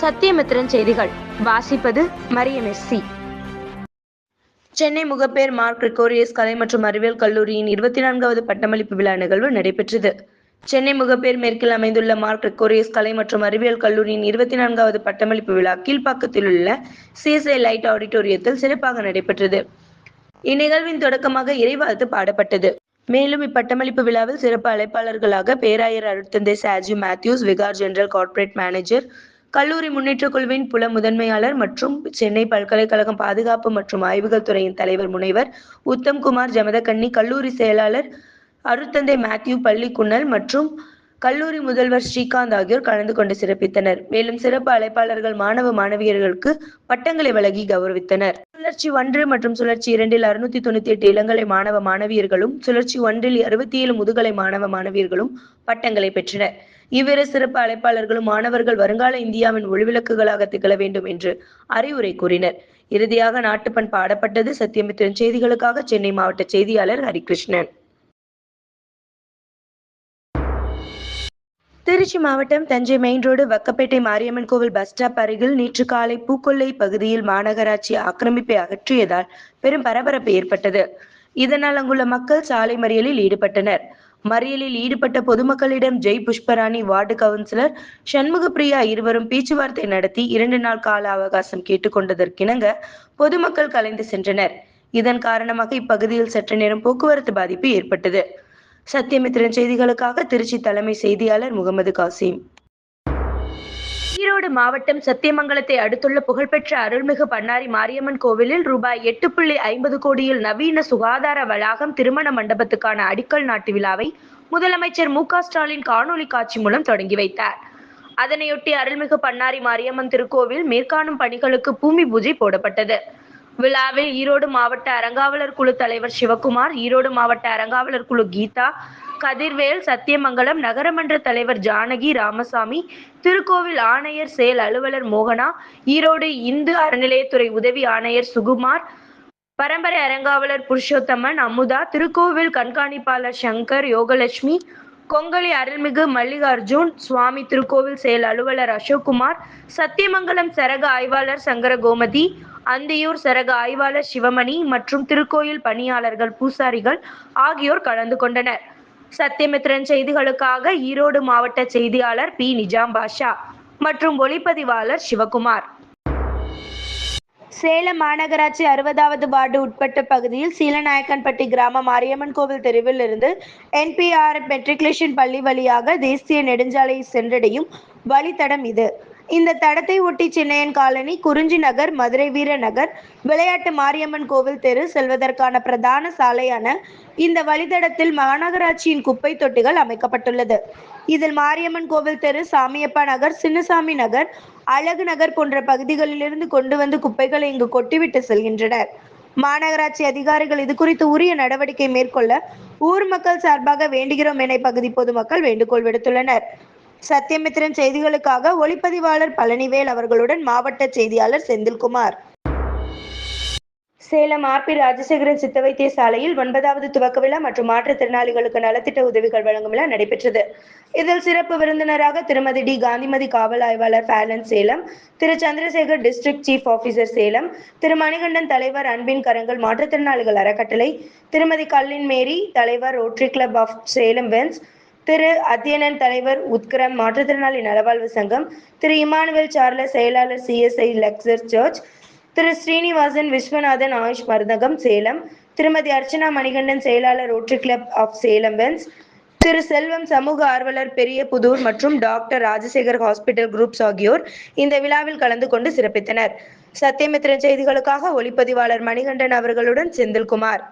சத்தியமித்திரன் செய்திகள். வாசிப்பது மரியம் எஸ்சி சென்னை முகப்பேர் மார்க் கிரிகோரியஸ் கலை மற்றும் அறிவியல் கல்லூரியின் இருபத்தி நான்காவது பட்டமளிப்பு விழா நிகழ்வு நடைபெற்றது. சென்னை முகப்பேர் மேற்கில் அமைந்துள்ள மார்க் கிரிகோரியஸ் கலை மற்றும் அறிவியல் கல்லூரியின் இருபத்தி நான்காவது பட்டமளிப்பு விழா கீழ்ப்பாக்கத்தில் உள்ள சிஎஸ்ஐ லைட் ஆடிட்டோரியத்தில் சிறப்பாக நடைபெற்றது. இந்நிகழ்வின் தொடக்கமாக இறைவாழ்த்து பாடப்பட்டது. மேலும் இப்பட்டமளிப்பு விழாவில் சிறப்பு அழைப்பாளர்களாக பேராயர் அருட்தந்தை Saji Mathews vicar general corporate manager கல்லூரி முன்னேற்றக் குழுவின் புல முதன்மையாளர் மற்றும் சென்னை பல்கலைக்கழகம் பாதுகாப்பு மற்றும் ஆய்வுகள் துறையின் தலைவர் முனைவர் உத்தம்குமார் ஜமதக்கண்ணி கல்லூரி செயலாளர் அருத்தந்தை மேத்யூ பள்ளிக்குன்னல் மற்றும் கல்லூரி முதல்வர் ஸ்ரீகாந்த் ஆகியோர் கலந்து கொண்டு சிறப்பித்தனர். மேலும் சிறப்பு அழைப்பாளர்கள் மாணவ மாணவியர்களுக்கு பட்டங்களை வழங்கி கௌரவித்தனர். சுழற்சி ஒன்று மற்றும் சுழற்சி இரண்டில் அறுநூத்தி தொண்ணூத்தி எட்டு இளங்கலை மாணவ மாணவியர்களும் சுழற்சி ஒன்றில் அறுபத்தி ஏழு முதுகலை மாணவ மாணவியர்களும் பட்டங்களை பெற்றனர். இவ்விரு சிறப்பு அழைப்பாளர்களும் மாணவர்கள் வருங்கால இந்தியாவின் ஒளிவிளக்குகளாக திகழ வேண்டும் என்று அறிவுரை கூறினர். இறுதியாக நாட்டுப்பண் பாடப்பட்டது சத்தியமித்திரன் செய்திகளுக்காக சென்னை மாவட்ட செய்தியாளர் ஹரிகிருஷ்ணன். திருச்சி மாவட்டம் தஞ்சை மெயின் ரோடு வக்கப்பேட்டை மாரியம்மன் கோவில் பஸ் ஸ்டாப் அருகில் நேற்று காலை பூக்கொல்லை பகுதியில் மாநகராட்சி ஆக்கிரமிப்பை அகற்றியதால் பெரும் பரபரப்பு ஏற்பட்டது. இதனால் அங்குள்ள மக்கள் சாலை மறியலில் ஈடுபட்டனர். மறியலில் ஈடுபட்ட பொதுமக்களிடம் ஜெய் புஷ்பராணி வார்டு கவுன்சிலர் சண்முகப்பிரியா இருவரும் பேச்சுவார்த்தை நடத்தி இரண்டு நாள் கால அவகாசம் கேட்டுக்கொண்டதற்கிணங்க பொதுமக்கள் கலைந்து சென்றனர். இதன் காரணமாக இப்பகுதியில் சற்று நேரம் போக்குவரத்து பாதிப்பு ஏற்பட்டது. சத்தியமித்திரன் செய்திகளுக்காக திருச்சி தலைமை செய்தியாளர் முகமது காசிம். ஈரோடு மாவட்டம் சத்தியமங்கலத்தை அடுத்துள்ள புகழ்பெற்ற அருள்மிகு பன்னாரி மாரியம்மன் கோவிலில் ரூபாய் எட்டு புள்ளி ஐம்பது கோடியில் நவீன சுகாதார வளாகம் திருமண மண்டபத்துக்கான அடிக்கல் நாட்டு விழாவை முதலமைச்சர் மு ஸ்டாலின் காணொலி காட்சி மூலம் தொடங்கி வைத்தார். அதனையொட்டி அருள்மிகு பன்னாரி மாரியம்மன் திருக்கோவில் மேற்காணும் பணிகளுக்கு பூமி பூஜை போடப்பட்டது. விழாவில் ஈரோடு மாவட்ட அறங்காவலர் குழு தலைவர் சிவகுமார் ஈரோடு மாவட்ட அறங்காவலர் குழு கீதா கதிர்வேல் சத்தியமங்கலம் நகரமன்ற தலைவர் ஜானகி ராமசாமி திருக்கோவில் ஆணையர் செயல் அலுவலர் மோகனா ஈரோடு இந்து அறநிலையத்துறை உதவி ஆணையர் சுகுமார் பரம்பரை அறங்காவலர் புருஷோத்தமன் அமுதா திருக்கோவில் கண்காணிப்பாளர் சங்கர் யோகலட்சுமி கொங்கலி அருள்மிகு மல்லிகார்ஜுன் சுவாமி திருக்கோவில் செயல் அலுவலர் அசோக்குமார் சத்தியமங்கலம் சரக ஆய்வாளர் சங்கர கோமதி அந்தியூர் சரக ஆய்வாளர் சிவமணி மற்றும் திருக்கோயில் பணியாளர்கள் பூசாரிகள் ஆகியோர் கலந்து கொண்டனர். சத்தியமித்ரன் செய்திகளுக்காக ஈரோடு மாவட்ட செய்தியாளர் பி. நிஜாம் பாஷா மற்றும் ஒளிப்பதிவாளர் சிவகுமார். சேலம் மாநகராட்சி அறுபதாவது வார்டு உட்பட்ட பகுதியில் சீலநாயக்கன்பட்டி கிராம மாரியம்மன் கோவில் தெருவில் இருந்து என்பிஆர் மெட்ரிகுலேஷன் பள்ளி வழியாக தேசிய நெடுஞ்சாலை சென்றடையும் வழித்தடம் இது. இந்த தடத்தை ஒட்டி சின்னையன் காலனி குறிஞ்சி நகர் மதுரை வீர நகர் விளையாட்டு மாரியம்மன் கோவில் தெரு செல்வதற்கான பிரதான சாலையான இந்த வழித்தடத்தில் மாநகராட்சியின் குப்பை தொட்டிகள் அமைக்கப்பட்டுள்ளது. இதில் மாரியம்மன் கோவில் தெரு சாமியப்பா நகர் சின்னசாமி நகர் அழகு நகர் போன்ற பகுதிகளிலிருந்து கொண்டு வந்து குப்பைகளை இங்கு கொட்டிவிட்டு செல்கின்றனர். மாநகராட்சி அதிகாரிகள் இது குறித்து உரிய நடவடிக்கை மேற்கொள்ள ஊர் மக்கள் சார்பாக வேண்டுகிறோம் என பகுதி பொதுமக்கள் வேண்டுகோள் விடுத்துள்ளனர். சத்தியமித்திரன் செய்திகளுக்காக ஒளிப்பதிவாளர் பழனிவேல் அவர்களுடன் மாவட்ட செய்தியாளர் செந்தில்குமார். சேலம் ஆர்பி ராஜசேகரன் சித்த வைத்தியசாலையில் ஒன்பதாவது துவக்க விழா மற்றும் மாற்றுத்திறனாளிகளுக்கு நலத்திட்ட உதவிகள் வழங்கும் விழா நடைபெற்றது. இதில் சிறப்பு விருந்தினராக திருமதி டி. காந்திமதி காவல் ஆய்வாளர் fallen Salem Thiru. Chandrasekar district chief officer Salem Thiru. Manikandan தலைவர் அன்பின் கரங்கள் மாற்றுத்திறனாளிகள் அறக்கட்டளை திருமதி கல்லின் மேரி தலைவர் ரோட்டரி கிளப் ஆஃப் சேலம் வென்ஸ் திரு அத்தியனன் தலைவர் உத்கரம் மாற்றுத்திறனாளி நலவாழ்வு சங்கம் திரு இமானுவேல் சார்லஸ் செயலாளர் CSI lecture church Thiru Srinivasan Viswanathan Ayush மருந்தகம் சேலம் திருமதி அர்ச்சனா மணிகண்டன் செயலாளர் ரோட்டரி கிளப் ஆஃப் சேலம் வென்ஸ் திரு செல்வம் சமூக ஆர்வலர் பெரிய புதூர் மற்றும் டாக்டர் ராஜசேகர் ஹாஸ்பிட்டல் குரூப்ஸ் ஆகியோர் இந்த விழாவில் கலந்து கொண்டு சிறப்பித்தனர். சத்தியமித்திரன் செய்திகளுக்காக ஒளிப்பதிவாளர் மணிகண்டன் அவர்களுடன் செந்தில்குமார்.